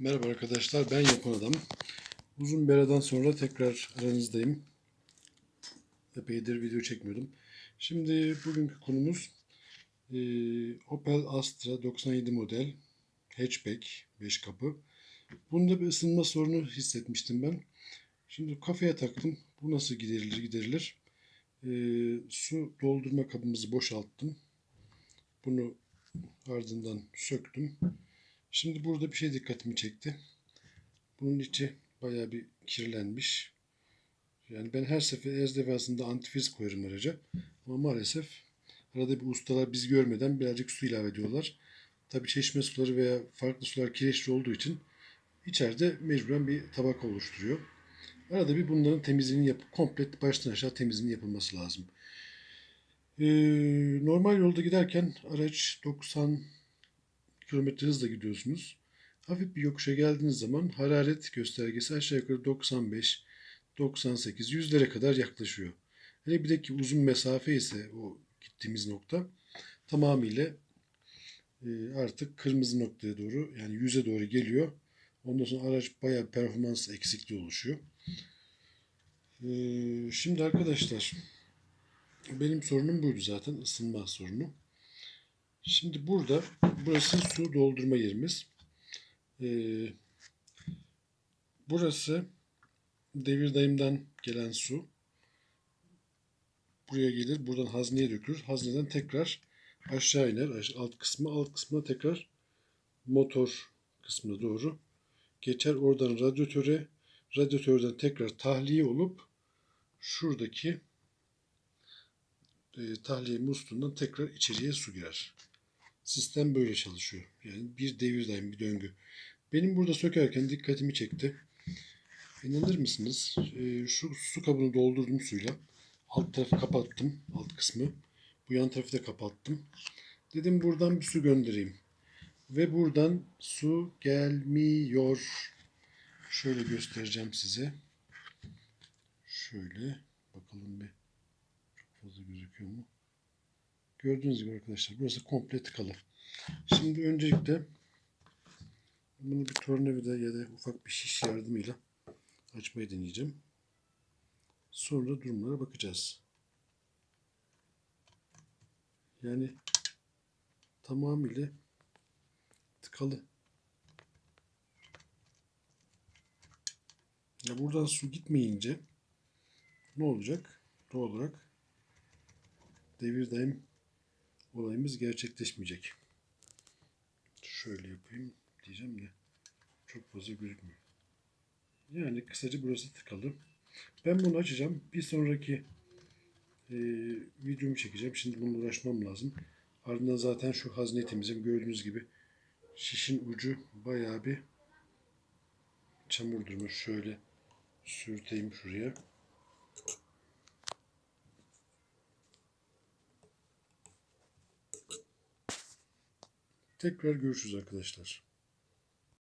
Merhaba arkadaşlar, ben yapan adam. Uzun bir aradan sonra tekrar aranızdayım. Epeydir video çekmiyordum. Şimdi bugünkü konumuz e, Opel Astra 97 model hatchback 5 kapı. Bunda bir ısınma sorunu hissetmiştim ben. Şimdi kafaya taktım. Bu nasıl giderilir giderilir. E, su doldurma kabımızı boşalttım. Bunu ardından söktüm. Şimdi burada bir şey dikkatimi çekti. Bunun içi bayağı bir kirlenmiş. Yani ben her sefer her defasında antifriz koyarım araca. Ama maalesef arada bir ustalar biz görmeden birazcık su ilave ediyorlar. Tabi çeşme suları veya farklı sular kireçli olduğu için içeride mecburen bir tabaka oluşturuyor. Arada bir bunların temizliğini yapıp komple baştan aşağı temizliğini yapılması lazım. Ee, normal yolda giderken araç 90 kilometre hızla gidiyorsunuz. Hafif bir yokuşa geldiğiniz zaman hararet göstergesi aşağı yukarı 95, 98, yüzlere kadar yaklaşıyor. Hele bir de ki uzun mesafe ise o gittiğimiz nokta tamamıyla e, artık kırmızı noktaya doğru yani yüze doğru geliyor. Ondan sonra araç bayağı performans eksikliği oluşuyor. E, Şimdi arkadaşlar benim sorunum buydu zaten ısınma sorunu. Şimdi burada burası su doldurma yerimiz. Ee, burası devir dayımdan gelen su. Buraya gelir. Buradan hazneye dökülür. Hazneden tekrar aşağı iner. Alt kısmı. Alt kısmına tekrar motor kısmına doğru geçer. Oradan radyatöre radyatörden tekrar tahliye olup şuradaki e, tahliye musluğundan tekrar içeriye su girer. Sistem böyle çalışıyor. Yani bir devir daim bir döngü. Benim burada sökerken dikkatimi çekti. İnanır mısınız? Ee, şu su kabını doldurdum suyla. Alt tarafı kapattım. Alt kısmı. Bu yan tarafı da kapattım. Dedim buradan bir su göndereyim. Ve buradan su gelmiyor. Şöyle göstereceğim size. Şöyle. Bakalım bir. Çok fazla gözüküyor mu? Gördüğünüz gibi arkadaşlar burası komple tıkalı. Şimdi öncelikle bunu bir tornavida ya da ufak bir şiş yardımıyla açmayı deneyeceğim. Sonra durumlara bakacağız. Yani tamamıyla tıkalı. Ya buradan su gitmeyince ne olacak? Doğal olarak devir daim olayımız gerçekleşmeyecek. Şöyle yapayım diyeceğim de çok fazla gözükmüyor. Yani kısaca burası tıkalı. Ben bunu açacağım. Bir sonraki e, videomu çekeceğim. Şimdi bununla uğraşmam lazım. Ardından zaten şu hazneyi temizleyeceğim. Gördüğünüz gibi şişin ucu bayağı bir çamur durmuş. Şöyle sürteyim şuraya. Tekrar görüşürüz arkadaşlar.